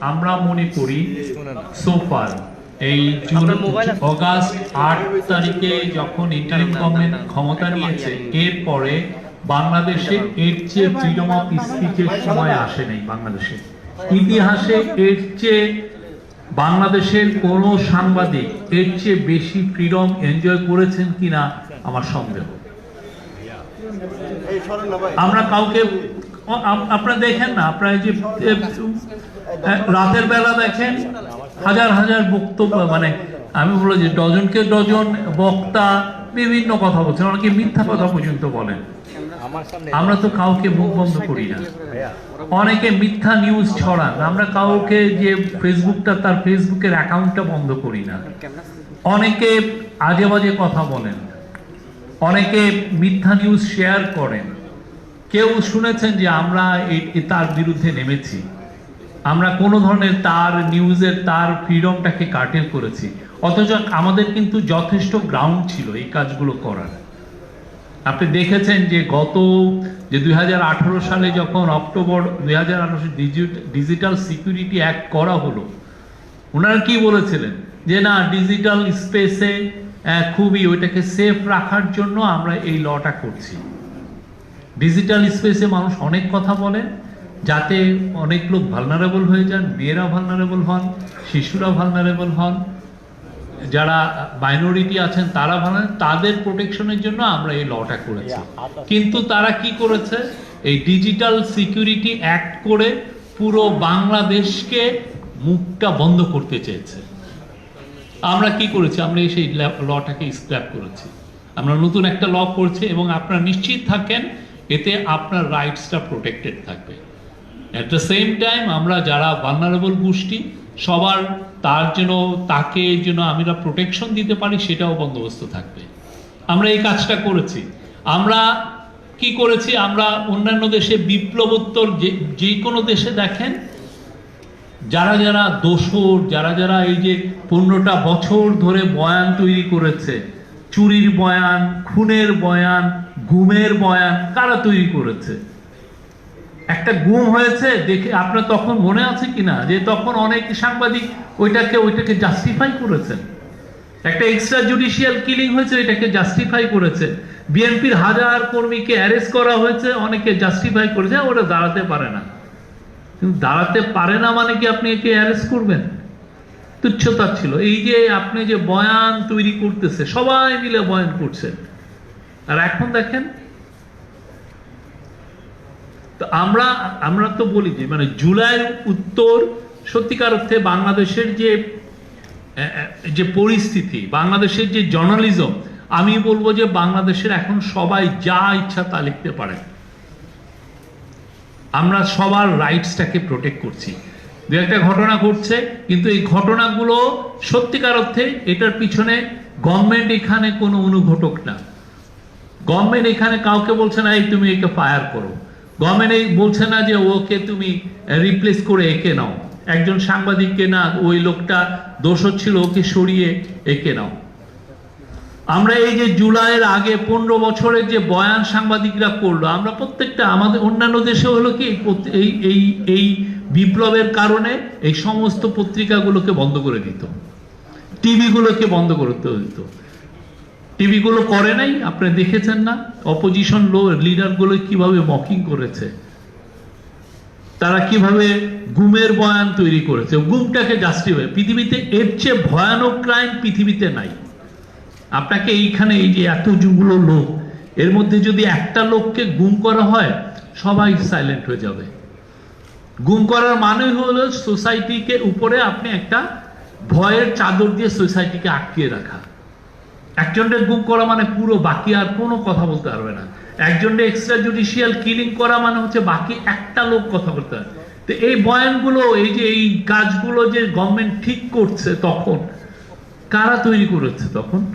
আমরা মনে করি সোফার এই অগাস্ট আট তারিখে যখন ইন্টারিম গভর্নমেন্ট ক্ষমতা নিয়েছে এরপরে বাংলাদেশে এর চেয়ে অফ স্পিচের সময় আসে নাই বাংলাদেশে, ইতিহাসে এর চেয়ে বাংলাদেশের কোন সাংবাদিক এর চেয়ে বেশি ফ্রিডম এনজয় করেছেন কিনা আমার সন্দেহ। আমরা কাউকে আপনারা দেখেন না, আপনারা যে রাতের বেলা দেখেন হাজার হাজার বক্তব্য মানে আমি বলব যে ডজনকে ডজন বক্তা বিভিন্ন কথা বলছেন, অনেকে মিথ্যা কথা পর্যন্ত বলেন। আমরা তো কাউকে মুখ বন্ধ করি না। অনেকে মিথ্যা নিউজ ছড়ান, আমরা কাউকে যে ফেসবুকটা, তার ফেসবুকের অ্যাকাউন্টটা বন্ধ করি না। অনেকে আজে বাজে কথা বলেন, অনেকে মিথ্যা নিউজ শেয়ার করেন। কেউ শুনেছেন যে আমরা তার বিরুদ্ধে নেমেছি। আমরা কোনো ধরনের তার নিউজের, তার ফ্রিডমটাকে কাটেল করেছি। অথচ আমাদের কিন্তু যথেষ্ট গ্রাউন্ড ছিল এই কাজগুলো করার। আপনি দেখেছেন যে গত, যে দুই হাজার আঠারো সালে যখন অক্টোবর দুই হাজার আঠারো ডিজিটাল সিকিউরিটি অ্যাক্ট করা হলো, ওনারা কি বলেছিলেন? যে না, ডিজিটাল স্পেসে খুবই ওইটাকে সেফ রাখার জন্য আমরা এই লটা করছি। ডিজিটাল স্পেসে মানুষ অনেক কথা বলে যাতে অনেক লোক ভালনারেবল হয়ে যান মেয়েরা ভালনারেবল হন শিশুরা ভালনারেবল হন যারা মাইনরিটি আছেন তারা ভালো তাদের প্রোটেকশনের জন্য আমরা এই লটা করেছি। কিন্তু তারা কি করেছে? এই ডিজিটাল সিকিউরিটি অ্যাক্ট করে পুরো বাংলাদেশকে মুখটা বন্ধ করতে চেয়েছে। আমরা কি করেছি? আমরা এই সেই লটাকে স্ক্র্যাপ করেছি। আমরা নতুন একটা ল করছি এবং আপনারা নিশ্চিত থাকেন এতে আপনার রাইটসটা প্রোটেক্টেড থাকবে। অ্যাট দ্য সেম টাইম আমরা যারা ভালনারেবল গোষ্ঠী, সবার তার জন্য তাকে যেন আমরা প্রোটেকশন দিতে পারি, সেটাও বন্দোবস্ত থাকবে। আমরা এই কাজটা করেছি। আমরা কি করেছি? আমরা অন্যান্য দেশে বিপ্লবোত্তর যে যে কোনো দেশে দেখেন, যারা যারা দোসর যারা যারা এই যে পনেরোটা বছর ধরে বয়ান তৈরি করেছে চুরির বয়ান খুনের বয়ান গুমের বয়ান কারা তৈরি করেছে? একটা গুম হয়েছে দেখে আপনার তখন মনে আছে কিনা? যে তখন অনেক সাংবাদিক ওইটাকে ওইটাকে জাস্টিফাই করেছেন। একটা এক্সট্রা জুডিশিয়াল কিলিং হয়েছে এটাকে জাস্টিফাই করেছে বিএনপির হাজার কর্মীকে অ্যারেস্ট করা হয়েছে অনেকে জাস্টিফাই করেছে "হ্যাঁ, ওটা দাঁড়াতে পারে না। কিন্তু দাঁড়াতে পারে না মানে কি আপনি একে অ্যারেস্ট করবেন? তুচ্ছতা ছিল। এই যে আপনি যে বয়ান তৈরি করতেছে, সবাই মিলে বয়ান করছে। আর এখন দেখেন, তো আমরা আমরা তো বলি যে মানে জুলাই উত্তর সত্যিকার অর্থে বাংলাদেশের যে যে পরিস্থিতি, বাংলাদেশের যে জার্নালিজম আমি বলব যে বাংলাদেশের এখন সবাই যা ইচ্ছা তা লিখতে পারে। আমরা সবার রাইটসটাকে প্রোটেক্ট করছি। দু একটা ঘটনা ঘটছে, কিন্তু এই ঘটনাগুলো সত্যিকার অর্থে এটার পিছনে গভর্নমেন্ট এখানে কোনো অনুঘটক না। গভর্নমেন্ট এখানে কাউকে বলছে না, এই তুমি একে ফায়ার করো। গভর্নমেন্ট এই বলছে না যে, ওকে তুমি রিপ্লেস করে একে নাও। একজন সাংবাদিককে না, ওই লোকটা দোষ ছিল ওকে সরিয়ে একে নাও। আমরা এই যে জুলাইয়ের আগে পনেরো বছরের যে বয়ান সাংবাদিকরা করল, আমরা প্রত্যেকটা আমাদের অন্যান্য দেশে হলো কি, এই এই এই বিপ্লবের কারণে এই সমস্ত পত্রিকাগুলোকে বন্ধ করে দিত। টিভিগুলোকে বন্ধ করতে দিত। টিভিগুলো করে নাই, আপনি দেখেছেন না? অপোজিশন লো লিডারগুলো কীভাবে মকিং করেছে? তারা কীভাবে গুমের বয়ান তৈরি করেছে? গুমটাকে জাস্টিফাই পৃথিবীতে এর চেয়ে ভয়ানক ক্রাইম পৃথিবীতে নাই। আপনাকে এইখানে এই যে এতগুলো লোক, এর মধ্যে যদি একটা লোককে গুম করা হয়, সবাই সাইলেন্ট হয়ে যাবে। গুম করার মানে হলো সোসাইটিকে উপরে আপনি একটা ভয়ের চাদর দিয়ে সোসাইটিকে আটকিয়ে রাখা। একজনকে গুম করা মানে পুরো বাকি আর কোনো কথা বলতে পারবে না। একজনকে এক্সট্রা জুডিশিয়াল কিলিং করা মানে হচ্ছে বাকি একটা লোক কথা বলতে পারবে। তো এই বয়ানগুলো, এই যে এই কাজগুলো যে গভর্নমেন্ট ঠিক করছে তখন, কারা তৈরি করেছে তখন?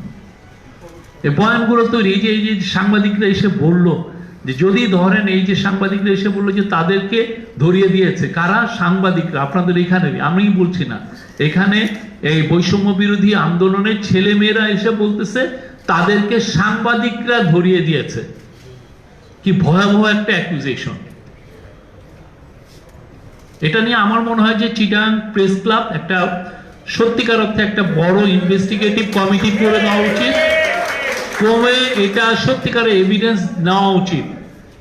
এই বয়ানগুলো তৈরি, এই যে এই যে সাংবাদিকরা এসে বলল যে যদি ধরেন এই যে সাংবাদিকরা এসে বলল যে তাদেরকে ধরিয়ে দিয়েছে, কারা? সাংবাদিকরা। আপনাদের এখানে, আমি বলছি না। এখানে এই বৈষম্য বিরোধী আন্দোলনের ছেলে মেয়েরা এসে বলতেছে, তাদেরকে সাংবাদিকরা ধরিয়ে দিয়েছে। কি ভয়াবহ একটা অ্যাকুইজেশন এটা নিয়ে আমার মনে হয় যে চিটাং প্রেস ক্লাব একটা সত্যিকার অর্থে একটা বড় ইনভেস্টিগেটিভ কমিটি করে দেওয়া উচিত। ক্রমে এটা সত্যিকারের এভিডেন্স নেওয়া উচিত।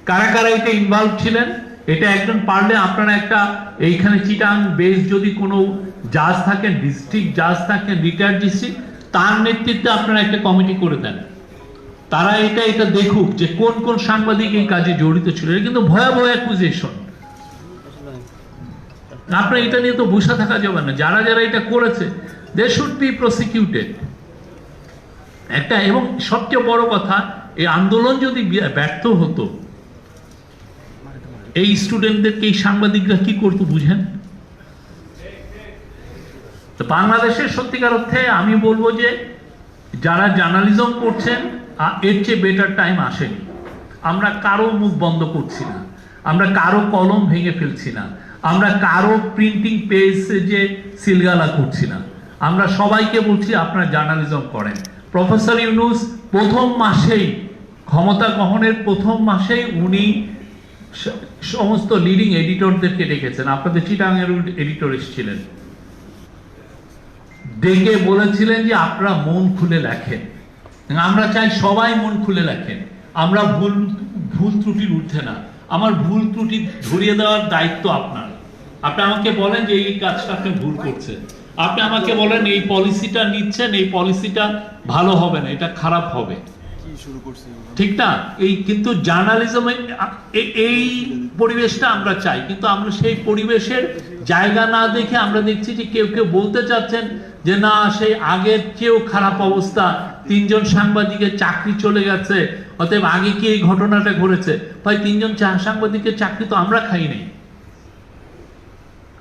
কারা কারা এটা ইনভলভ ছিলেন? এটা একজন পারলে আপনারা একটা এইখানে চিটাং বেস যদি কোনো জাজ থাকেন ডিস্ট্রিক্ট জাজ থাকেন রিটায়ার্ড ডিস্ট্রিক্ট তার নেতৃত্বে আপনারা একটা কমিটি করে দেন। তারা এটা এটা দেখুক যে কোন কোন সাংবাদিক এই কাজে জড়িত ছিল। এটা কিন্তু ভয়াবহ অ্যাকুজেশন আপনার এটা নিয়ে তো বসে থাকা যাবে না। যারা যারা এটা করেছে দে শুড বি প্রসিকিউটেড একটা, এবং সবচেয়ে বড় কথা, এই আন্দোলন যদি ব্যর্থ হতো, এই স্টুডেন্টদেরকে এই সাংবাদিকরা কি করতো বুঝেন? তো বাংলাদেশের সত্যিকার অর্থে আমি বলব যে, যারা জার্নালিজম করছেন এর চেয়ে বেটার টাইম আসেনি। আমরা কারও মুখ বন্ধ করছি না। আমরা কারও কলম ভেঙে ফেলছি না। আমরা কারও প্রিন্টিং পেজ যে সিলগালা করছি না। আমরা সবাইকে বলছি, আপনারা জার্নালিজম করেন। প্রফেসর ইউনুস প্রথম মাসেই, ক্ষমতা গ্রহণের প্রথম মাসেই উনি সমস্ত লিডিং এডিটরদেরকে ডেকেছেন। আপনাদের চিটাঙের এডিটর এসেছিলেন। ডেকে বলেছিলেন যে, আপনারা মন খুলে লেখেন। আমরা চাই সবাই মন খুলে লেখেন। আমরা ভুল ভুল ত্রুটির ঊর্ধ্বে না। আমার ভুল ত্রুটি ধরিয়ে দেওয়ার দায়িত্ব আপনার। আপনি আমাকে বলেন যে, এই কাজটা আপনি ভুল করছেন। আপনি আমাকে বলেন এই পলিসিটা নিচ্ছেন এই পলিসিটা ভালো হবে না এটা খারাপ হবে। ঠিক না? এই কিন্তু জার্নালিজমে এই পরিবেশটা আমরা চাই কিন্তু আমরা সেই পরিবেশের জায়গা না দেখে আমরা দেখছি যে কেউ কেউ বলতে চাচ্ছেন যে না সেই আগের চেয়েও খারাপ অবস্থা তিনজন সাংবাদিকের চাকরি চলে গেছে অতএব আগে কি এই ঘটনাটা ঘটেছে? ভাই তিনজন সাংবাদিকের চাকরি তো আমরা খাই নাই।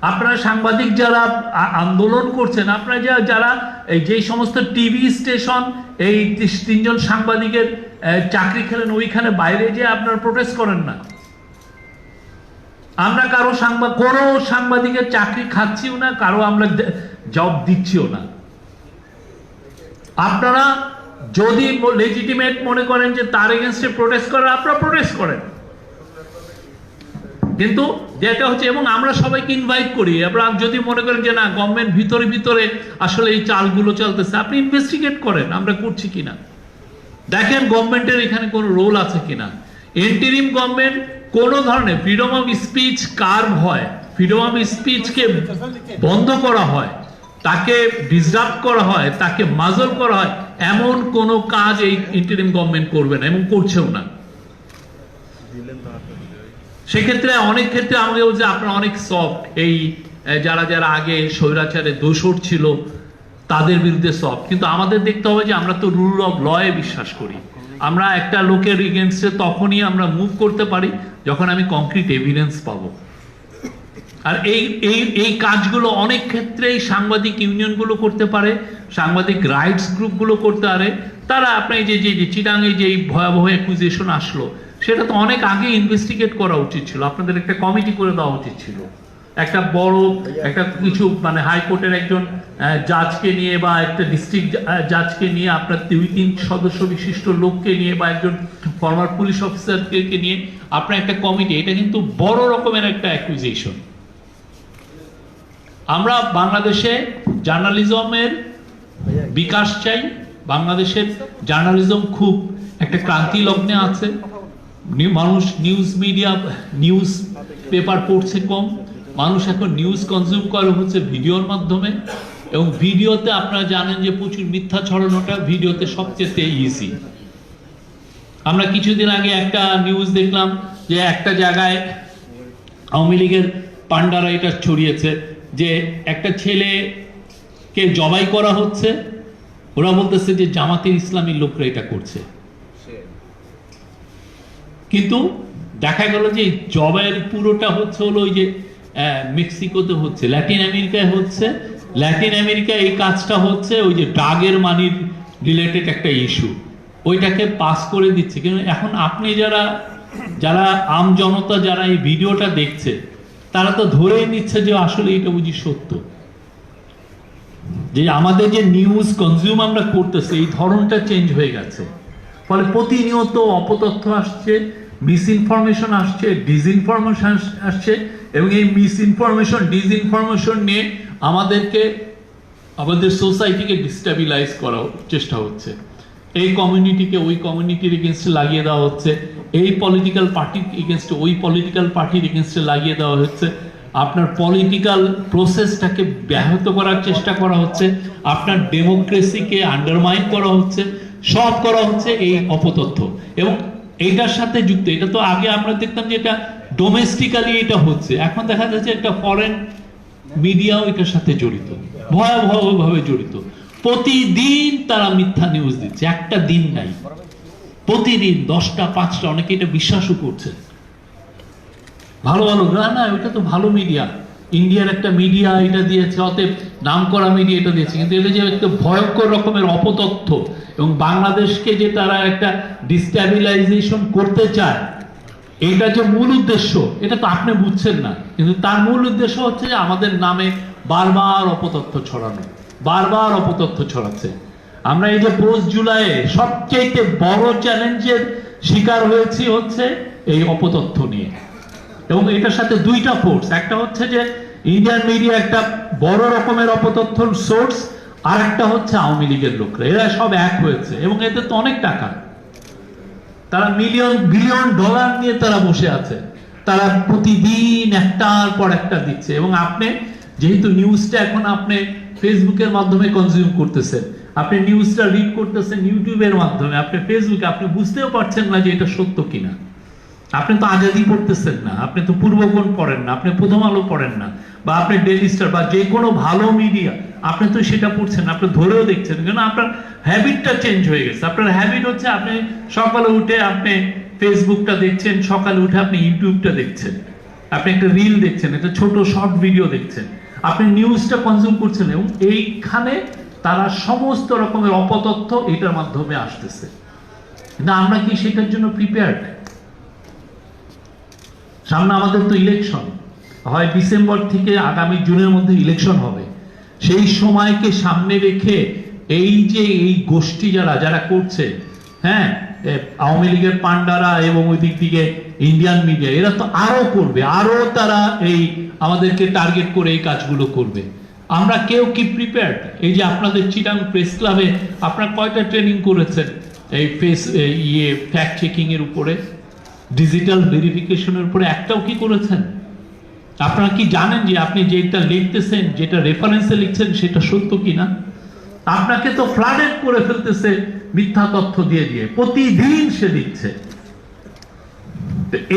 আপনারা সাংবাদিক যারা আন্দোলন করছেন, আপনারা যারা এই যে সমস্ত টিভি স্টেশন, এই তিনজন সাংবাদিকের চাকরি খেলেন, ওইখানে বাইরে যে আপনারা প্রোটেস্ট করেন না। আমরা কারও সাংবাদ কোনো সাংবাদিকের চাকরি খাচ্ছিও না, কারও আমরা জব দিচ্ছিও না। আপনারা যদি লেজিটিমেট মনে করেন যে তার এগেনস্টে প্রোটেস্ট করেন আপনারা প্রোটেস্ট করেন। কিন্তু যেটা হচ্ছে, এবং আমরা সবাইকে ইনভাইট করি। আমরা যদি মনে করেন যে না গভর্নমেন্ট ভিতরে ভিতরে আসলে এই চালগুলো চলতেছে, আপনি ইনভেস্টিগেট করেন, আমরা করছি কিনা। দেখেন গভর্নমেন্টের এখানে কোনো রোল আছে কিনা। এন্টিরিম গভর্নমেন্ট কোন ধরনের ফ্রিডম অফ স্পিচ কার্ভ হয় ফ্রিডম অফ স্পিচকে বন্ধ করা হয়, তাকে ডিসরাপ্ট করা হয়, তাকে মাজল করা হয়, এমন কোনো কাজ এই ইন্টারিম গভর্নমেন্ট করবে না এবং করছেও না। সেক্ষেত্রে অনেক ক্ষেত্রে আমাকে বলছে আপনার অনেক সফট এই যারা যারা আগে স্বৈরাচারে দোষর ছিল, তাদের বিরুদ্ধে সফট কিন্তু আমাদের দেখতে হবে যে আমরা তো রুল অফ লয়ে বিশ্বাস করি। আমরা একটা লোকের এগেনস্টে তখনই আমরা মুভ করতে পারি, যখন আমি কংক্রিট এভিডেন্স পাবো। আর এই এই এই কাজগুলো অনেক ক্ষেত্রেই সাংবাদিক ইউনিয়নগুলো করতে পারে, সাংবাদিক রাইটস গ্রুপগুলো করতে পারে। তারা আপনি যে যে চিটাঙে যে এই ভয়াবহ অ্যাকুইজিশন আসলো সেটা তো অনেক আগে ইনভেস্টিগেট করা উচিত ছিল। আপনাদের একটা কমিটি করে দেওয়া উচিত ছিল। একটা বড়, একটা কিছু মানে হাইকোর্টের একজন জাজকে নিয়ে বা একটা ডিস্ট্রিক্ট জাজকে নিয়ে, আপনার দুই, তিন সদস্য বিশিষ্ট লোককে নিয়ে বা একজন ফর্মার পুলিশ অফিসারকে নিয়ে আপনার একটা কমিটি এটা কিন্তু বড় রকমের একটা অ্যাকুইজিশন আমরা বাংলাদেশে জার্নালিজমের বিকাশ চাই। বাংলাদেশের জার্নালিজম খুব একটা ক্রান্তি লগ্নে আছে। মানুষ নিউজ মিডিয়া নিউজ পেপার পড়ছে কম। মানুষ এখন নিউজ কনজিউম করে, হচ্ছে ভিডিওর মাধ্যমে। এবং ভিডিওতে আপনারা জানেন যে প্রচুর মিথ্যা ছড়ানোটা ভিডিওতে সবচেয়ে ইজি আমরা কিছুদিন আগে একটা নিউজ দেখলাম যে একটা জায়গায় আওয়ামী লীগের পান্ডারা এটা ছড়িয়েছে যে একটা ছেলেকে জবাই করা হচ্ছে। ওরা বলতেছে যে জামাতের ইসলামী লোকরা এটা করছে। কিন্তু দেখা গেল যে জবাইয়ের পুরোটা হচ্ছে হলো ওই যে মেক্সিকোতে হচ্ছে, ল্যাটিন আমেরিকায় হচ্ছে। ল্যাটিন আমেরিকায় এই কাজটা হচ্ছে ওই যে ড্রাগের মানির রিলেটেড একটা ইস্যু ওইটাকে পাস করে দিচ্ছে। কিন্তু এখন আপনি যারা যারা আম জনতা যারা এই ভিডিওটা দেখছে, তারা তো ধরেই নিচ্ছে যে আসলে এটা বুঝি সত্য। যে আমাদের যে নিউজ কনজিউম আমরা করতেছি, এই ধরনটা চেঞ্জ হয়ে গেছে। ফলে প্রতিনিয়ত অপতথ্য আসছে মিস ইনফরমেশন আসছে ডিসইনফরমেশন আসছে এবং এই মিস ইনফরমেশন ডিসইনফরমেশন নিয়ে আমাদেরকে, আমাদের সোসাইটিকে ডিস্টাবিলাইজ করার চেষ্টা হচ্ছে। এই কমিউনিটিকে ওই কমিউনিটির এগেনস্টে লাগিয়ে দেওয়া হচ্ছে। এই পলিটিক্যাল পার্টির এগেনস্টে ওই পলিটিক্যাল পার্টির এগেনস্টে লাগিয়ে দেওয়া হচ্ছে। আপনার পলিটিক্যাল প্রসেসটাকে ব্যাহত করার চেষ্টা করা হচ্ছে। আপনার ডেমোক্রেসিকে আন্ডারমাইন করা হচ্ছে। সব করা হচ্ছে এই অপতথ্য। এবং এইটার সাথে যুক্ত, এটা তো আগে আমরা দেখতাম যে এটা ডোমেস্টিক্যালি এটা হচ্ছে। এখন দেখা যাচ্ছে একটা ফরেন মিডিয়াও এটার সাথে জড়িত, ভয়াবহভাবে জড়িত। প্রতিদিন তারা মিথ্যা নিউজ দিচ্ছে, একটা দিন নাই। প্রতিদিন দশটা, পাঁচটা, অনেকে এটা বিশ্বাসও করছে। ভালো ভালো না না, ওটা তো ভালো মিডিয়া ইন্ডিয়ার একটা মিডিয়া এটা দিয়েছে, অতএব নাম করা মিডিয়া এটা দিয়েছে। কিন্তু এটা যে একটা ভয়ঙ্কর রকমের অপতথ্য এবং বাংলাদেশকে যে তারা একটা ডিস্টাবিলাইজেশন করতে চায়, এটা যে মূল উদ্দেশ্য, এটা তো আপনি বুঝছেন না। কিন্তু তার মূল উদ্দেশ্য হচ্ছে যে আমাদের নামে বারবার অপতথ্য ছড়ানো, বারবার অপতথ্য ছড়াচ্ছে। আমরা এই যে পোস্ট জুলাইয়ে সবচেয়ে বড় চ্যালেঞ্জের শিকার হয়েছি হচ্ছে এই অপতথ্য নিয়ে। এবং এটার সাথে দুইটা ফোর্স একটা হচ্ছে যে ইন্ডিয়ান মিডিয়া একটা বড় রকমের অপতথ্যর সোর্স আর একটা হচ্ছে আওয়ামী লীগের লোকরা। এরা সব এক হয়েছে, এবং এতে তো অনেক টাকা। তারা মিলিয়ন বিলিয়ন ডলার নিয়ে তারা বসে আছে। তারা প্রতিদিন একটার পর একটা দিচ্ছে, এবং আপনি যেহেতু নিউজটা এখন আপনি ফেসবুকের মাধ্যমে কনজিউম করতেছেন, আপনি নিউজটা রিড করতেছেন ইউটিউবের মাধ্যমে, আপনি ফেসবুকে আপনি বুঝতেও পারছেন না যে এটা সত্য কিনা। আপনি তো আজাদি পড়তেছেন না, আপনি তো পূর্বগণ পড়েন না, আপনি প্রথম আলো পড়েন না, বা আপনি ডেলি স্টার বা যে কোনো ভালো মিডিয়া আপনি তো সেটা পড়ছেন, আপনি ধরেও দেখছেন কেন আপনার হ্যাবিটটা চেঞ্জ হয়ে গেছে। আপনার হ্যাবিট হচ্ছে আপনি সকালে উঠে আপনি ফেসবুকটা দেখছেন, সকালে উঠে আপনি ইউটিউবটা দেখছেন। আপনি একটা রিল দেখছেন, একটা ছোট শর্ট ভিডিও দেখছেন। আপনি নিউজটা কনজিউম করছেন এবং এইখানে তারা সমস্ত রকমের অপতথ্য এটার মাধ্যমে আসতেছে। না আমরা কি সেটার জন্য প্রিপেয়ার্ড সামনে আমাদের তো ইলেকশন হয় ডিসেম্বর থেকে আগামী জুনের মধ্যে ইলেকশন হবে। সেই সময়কে সামনে রেখে এই যে এই গোষ্ঠী যারা যারা করছে হ্যাঁ আওয়ামী লীগের পান্ডারা এবং ওই দিক থেকে ইন্ডিয়ান মিডিয়া এরা তো আরও করবে, আরও তারা এই আমাদেরকে টার্গেট করে এই কাজগুলো করবে। আমরা কেউ কি প্রিপেয়ার্ড এই যে আপনাদের চিটাং প্রেস ক্লাবে আপনারা কয়টা ট্রেনিং করেছেন এই ফেস ইয়ে ফ্যাক্ট চেকিং এর উপরে? ডিজিটাল ভেরিফিকেশনের উপরে একটাও কি করেছেন? আপনারা কি জানেন যে আপনি যেটা লিখতেছেন, যেটা রেফারেন্সে লিখছেন, সেটা সত্য কি না আপনাকে তো ফ্লাডেড করে ফেলতেছে মিথ্যা তথ্য দিয়ে দিয়ে। প্রতিদিন সে দিচ্ছে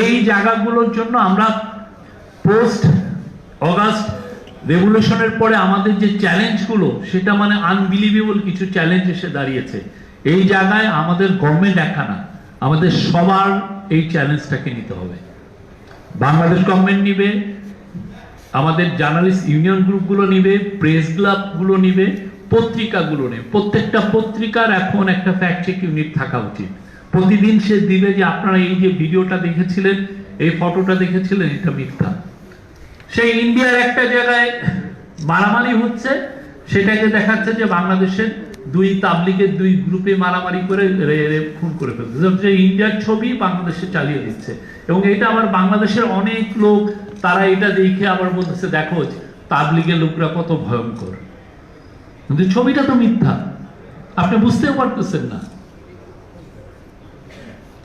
এই জায়গাগুলোর জন্য আমরা পোস্ট অগাস্ট রেভলিউশনের পরে আমাদের যে চ্যালেঞ্জগুলো সেটা মানে আনবিলিভেবল কিছু চ্যালেঞ্জ এসে দাঁড়িয়েছে। এই জায়গায় আমাদের গভর্নমেন্ট একা না। আমাদের সবার এই চ্যালেঞ্জটাকে নিতে হবে। বাংলাদেশ গভর্নমেন্ট নিবে, আমাদের জার্নালিস্ট ইউনিয়ন গ্রুপগুলো নিবে প্রেস ক্লাবগুলো নিবে, পত্রিকাগুলো নেবে। প্রত্যেকটা পত্রিকার এখন একটা ফ্যাক্ট চেক ইউনিট থাকা উচিত। প্রতিদিন সে দিবে যে আপনারা এই যে ভিডিওটা দেখেছিলেন, এই ফটোটা দেখেছিলেন, এটা মিথ্যা। সেই ইন্ডিয়ার একটা জায়গায় মারামারি হচ্ছে, সেটাকে দেখাচ্ছে যে বাংলাদেশের দুই তাবলিগের দুই গ্রুপে মারামারি করে খুন করে ফেলছে। ইন্ডিয়ার ছবি বাংলাদেশে চালিয়ে দিচ্ছে। এবং এটা আবার বাংলাদেশের অনেক লোক, তারা এটা দেখে আবার বলতেছে, দেখো, তাবলিগের লোকরা কত ভয়ঙ্কর। কিন্তু ছবিটা তো মিথ্যা। আপনি বুঝতেও পারতেছেন না।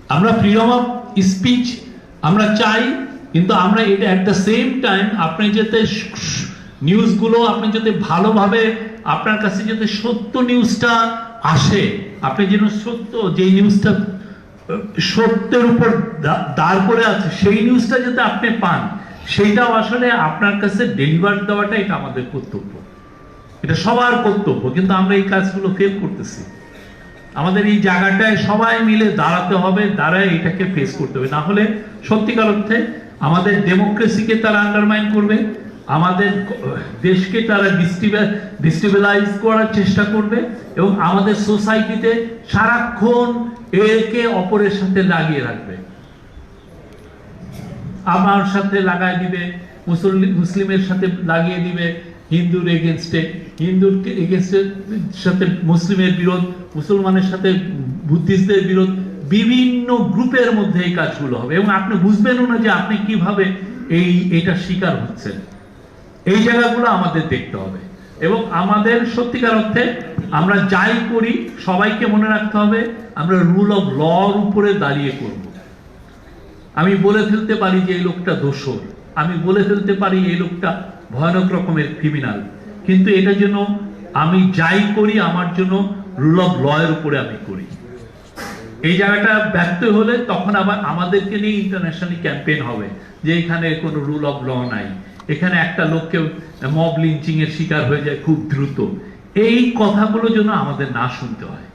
আমরা ফ্রিডম অফ স্পিচ আমরা চাই, কিন্তু আমরা এটা অ্যাট দ্য সেম টাইম আপনি যাতে নিউজগুলো আপনি যাতে ভালোভাবে আপনার কাছে যদি সত্য নিউজটা আসে, আপনি যেন সত্য যে নিউজটা, সত্যের উপর দাঁড় করে আছে, সেই নিউজটা যাতে আপনি পান, সেইটাও আসলে আপনার কাছে ডেলিভার দেওয়াটা এটা আমাদের কর্তব্য। এটা সবার কর্তব্য, কিন্তু আমরা এই কাজগুলো ফেল করতেছি। আমাদের এই জায়গাটায় সবাই মিলে দাঁড়াতে হবে, দাঁড়ায় এটাকে ফেস করতে হবে। না হলে সত্যিকার অর্থে আমাদের ডেমোক্রেসিকে তারা আন্ডারমাইন করবে। আমাদের দেশকে তারা ডিস্টিবিলাইজ করার চেষ্টা করবে এবং আমাদের সোসাইটিতে সারাক্ষণ একে অপরের সাথে লাগিয়ে রাখবে। আমার সাথে লাগাই দিবে মুসলিম মুসলিমের সাথে লাগিয়ে দিবে, হিন্দুর এগেনস্টে হিন্দুর সাথে মুসলিমের বিরোধ, মুসলমানের সাথে বুদ্ধিস্টদের বিরোধ, বিভিন্ন গ্রুপের মধ্যে এই কাজগুলো হবে। এবং আপনি বুঝবেনও না যে আপনি কীভাবে এই এটা শিকার হচ্ছেন। এই জায়গাগুলো আমাদের দেখতে হবে। এবং আমাদের সত্যিকার অর্থে আমরা যাই করি, সবাইকে মনে রাখতে হবে, আমরা রুল অফ লর উপরে দাঁড়িয়ে করব। আমি বলে ফেলতে পারি যে এই লোকটা দোষর। আমি বলে ফেলতে পারি এই লোকটা ভয়ানক রকমের ক্রিমিনাল কিন্তু এটা যেন আমি যাই করি, আমার জন্য রুল অফ ল এর উপরে আমি করি। এই জায়গাটা ব্যর্থ হলে তখন আবার আমাদেরকে নিয়ে ইন্টারন্যাশনালি ক্যাম্পেইন হবে যে এখানে কোনো রুল অফ ল নাই। এখানে একটা লোককে মব লিঞ্চিং এর শিকার হয়ে যায় খুব দ্রুত। এই কথাগুলো যেন আমাদের না শুনতে হয়।